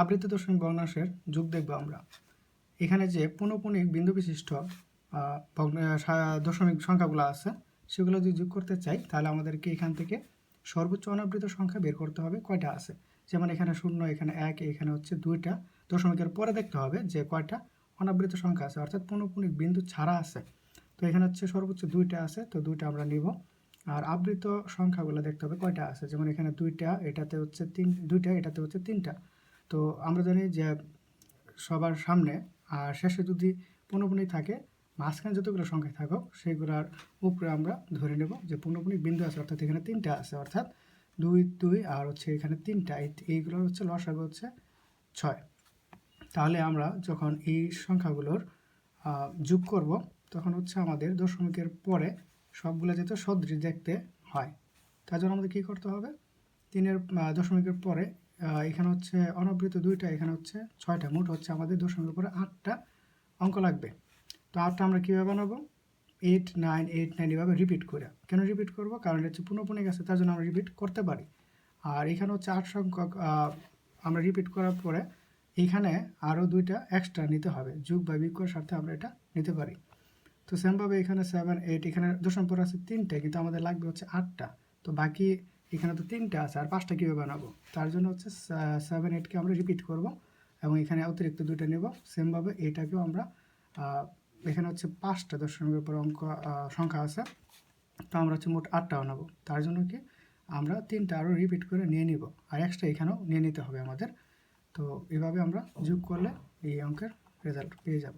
আবৃত দশমিক ভগ্নাংশের যুগ দেখব আমরা। এখানে যে পুনঃপুনিক বিন্দু বিশিষ্ট দশমিক সংখ্যাগুলো আছে, সেগুলো যদি যোগ করতে চাই, তাহলে আমাদেরকে এখান থেকে সর্বোচ্চ অনাবৃত সংখ্যা বের করতে হবে কয়টা আছে। যেমন এখানে শূন্য, এখানে এক, এখানে হচ্ছে দুইটা। দশমিকের পরে দেখতে হবে যে কয়টা অনাবৃত সংখ্যা আছে, অর্থাৎ পুনঃপুনিক বিন্দু ছাড়া আছে। তো এখানে হচ্ছে সর্বোচ্চ দুইটা আছে, তো দুইটা আমরা নিব। আর আবৃত সংখ্যাগুলো দেখতে হবে কয়টা আছে। যেমন এখানে দুইটা, এটাতে হচ্ছে তিন, দুইটা, এটাতে হচ্ছে তিনটা। তো আমরা জানি যে সবার সামনে আর শেষে যদি পুনঃপুনি থাকে, মাঝখানে যতগুলো সংখ্যা থাকুক, সেগুলোর উপরে আমরা ধরে নেব যে পুনঃপুনি বিন্দু আছে, অর্থাৎ এখানে তিনটা আছে, অর্থাৎ দুই দুই আর হচ্ছে এখানে তিনটা। এইগুলোর হচ্ছে লসাগু হচ্ছে ছয়। তাহলে আমরা যখন এই সংখ্যাগুলোর যোগ করব, তখন হচ্ছে আমাদের দশমিকের পরে সবগুলো যাতে সদৃশ দেখতে হয়। তার জন্য আমাদের কী করতে হবে? তিনের দশমিকের পরে এখানে হচ্ছে অনবৃত দুইটা, এখানে হচ্ছে ছয়টা, মোট হচ্ছে আমাদের দশমিকের পরে আটটা অঙ্ক লাগবে। তো আটটা আমরা কীভাবে বানাবো? এইট নাইন এইট নাইন এভাবে রিপিট করে। কেন রিপিট করব? কারণ হচ্ছে পুনঃপুনিক আছে তার জন্য আমরা রিপিট করতে পারি। আর এখানে হচ্ছে আট সংখ্যক আমরা রিপিট করার পরে এইখানে আরও দুইটা এক্সট্রা নিতে হবে। যুগ বা বিয়োগের সাথে আমরা এটা নিতে পারি। তো সেমভাবে এখানে সেভেন এইট এখানে দশম পর আছে তিনটে, কিন্তু আমাদের লাগবে হচ্ছে আটটা। তো বাকি এখানে তো তিনটা আছে, আর পাঁচটা কীভাবে বানাবো? তার জন্য হচ্ছে সেভেন এইটকে আমরা রিপিট করব, এবং এখানে অতিরিক্ত দুইটা নেব। সেমভাবে এটাকেও আমরা এখানে হচ্ছে পাঁচটা দশমিকের উপর অঙ্ক সংখ্যা আছে, তো আমরা হচ্ছে মোট আটটা বানাবো তার জন্য কি আমরা তিনটা আরও রিপিট করে নিয়ে নিব, আর এক্সট্রা এখানেও নিয়ে নিতে হবে আমাদের। তো এভাবে আমরা যোগ করলে এই অঙ্কের রেজাল্ট পেয়ে যাব।